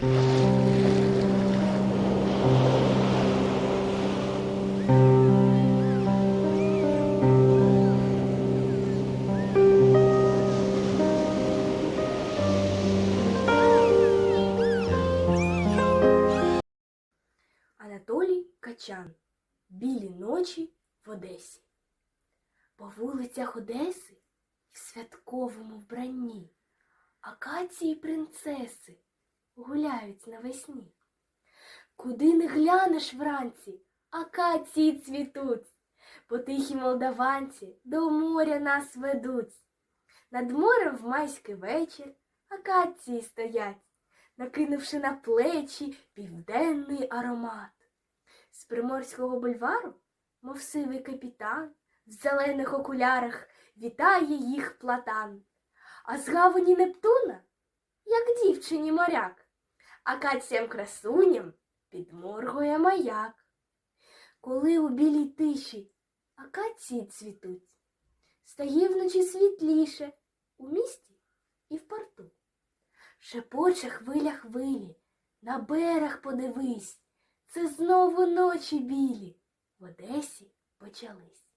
Анатолій Качан. Білі ночі в Одесі. По вулицях Одеси в святковому вбранні акації принцеси гуляють навесні. Куди не глянеш вранці, акації цвітуть, по тихі молдаванці до моря нас ведуть. Над морем в майський вечір акації стоять, накинувши на плечі південний аромат. З приморського бульвару, мов сивий капітан, в зелених окулярах вітає їх платан. А з гавані Нептуна, як дівчині моряк, акаціям красуням підморгує маяк. Коли у білій тиші акації цвітуть, стає вночі світліше у місті і в порту. Шепоче хвиля хвилі, на берег подивись, це знову ночі білі в Одесі почались.